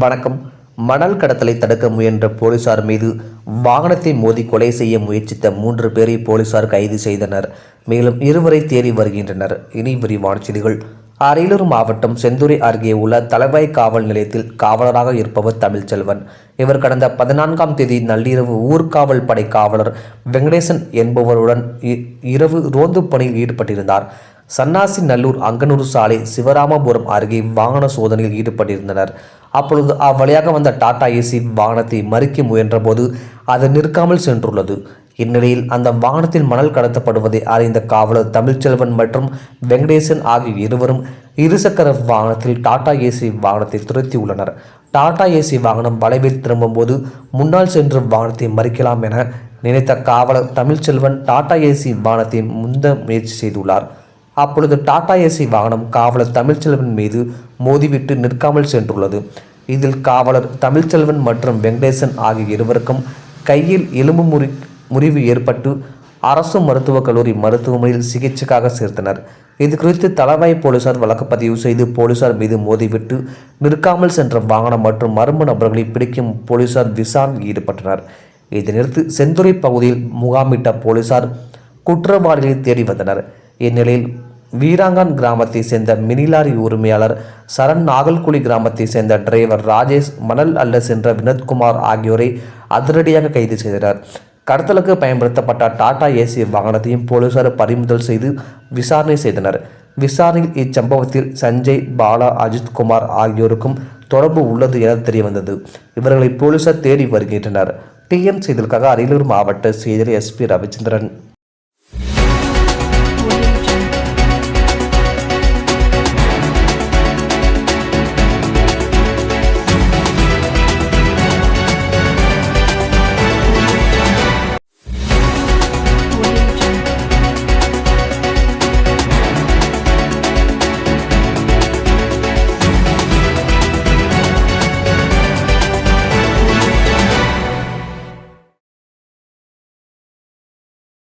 வணக்கம். மணல் கடத்தலை தடுக்க முயன்ற போலீசார் மீது வாகனத்தை மோதி கொலை செய்ய முயற்சித்த மூன்று பேரை போலீசார் கைது செய்தனர். மேலும் இருவரை தேடி வருகின்றனர். இனி விரிவான செய்திகள். அரியலூர் மாவட்டம் செந்துறை அருகே உள்ள தலைவாய் காவல் நிலையத்தில் காவலராக இருப்பவர் தமிழ்ச்செல்வன். இவர் கடந்த பதினான்காம் தேதி நள்ளிரவு ஊர்காவல் படை காவலர் வெங்கடேசன் என்பவருடன் இ- இரவு ரோந்து பணியில் ஈடுபட்டிருந்தார். சன்னாசி நல்லூர் அங்கனூர் சாலை சிவராமபுரம் அருகே வாகன சோதனையில் ஈடுபட்டிருந்தனர். அப்பொழுது அவ்வழியாக வந்த டாடா ஏசி வாகனத்தை மறிக்க முயன்றபோது அது நிற்காமல் சென்றுள்ளது. இந்நிலையில் அந்த வாகனத்தில் மணல் கடத்தப்படுவதை அறிந்த காவலர் தமிழ்ச்செல்வன் மற்றும் வெங்கடேசன் ஆகிய இருவரும் இருசக்கர வாகனத்தில் டாடா ஏசி வாகனத்தை துரத்தியுள்ளனர். டாடா ஏசி வாகனம் வளைவில் திரும்பும்போது முன்னால் சென்று வாகனத்தை மறிக்கலாம் என நினைத்த காவலர் தமிழ்ச்செல்வன் டாடா ஏசி வாகனத்தை முந்த முயற்சி செய்துள்ளார். அப்பொழுது டாடா ஏசி வாகனம் காவலர் தமிழ்ச்செல்வன் மீது மோதிவிட்டு நிற்காமல் சென்றுள்ளது. இதில் காவலர் தமிழ்ச்செல்வன் மற்றும் வெங்கடேசன் ஆகிய இருவருக்கும் கையில் எலும்பு முறி முறிவு ஏற்பட்டு அரசு மருத்துவக் கல்லூரி மருத்துவமனையில் சிகிச்சைக்காக சேர்த்தனர். இது குறித்து தளவாய் போலீசார் வழக்கு பதிவு செய்து போலீசார் மீது மோதிவிட்டு நிற்காமல் சென்ற வாகனம் மற்றும் மர்ம நபர்களை பிடிக்கும் போலீசார் விசாரணையில் ஈடுபட்டனர். இதனையடுத்து செந்துறை பகுதியில் முகாமிட்ட போலீசார் குற்றவாளிகளை தேடி வந்தனர். இந்நிலையில் வீராங்கான் கிராமத்தை சேர்ந்த மினிலாரி உரிமையாளர் சரண் நாகல்குடி கிராமத்தை சேர்ந்த டிரைவர் ராஜேஷ் மணல் அல்ல சென்ற வினோத்குமார் ஆகியோரை அதிரடியாக கைது செய்தனர். கடத்தலுக்கு பயன்படுத்தப்பட்ட டாடா ஏசி வாகனத்தையும் போலீசார் பறிமுதல் செய்து விசாரணை செய்தனர். விசாரணையில் இச்சம்பவத்தில் சஞ்சய் பாலா அஜித்குமார் ஆகியோருக்கும் தொடர்பு உள்ளது என தெரியவந்தது. இவர்களை போலீசார் தேடி வருகின்றனர். டிஎம் செய்திகளுக்காக அரியலூர் மாவட்ட செய்தி எஸ்பி ரவிச்சந்திரன்.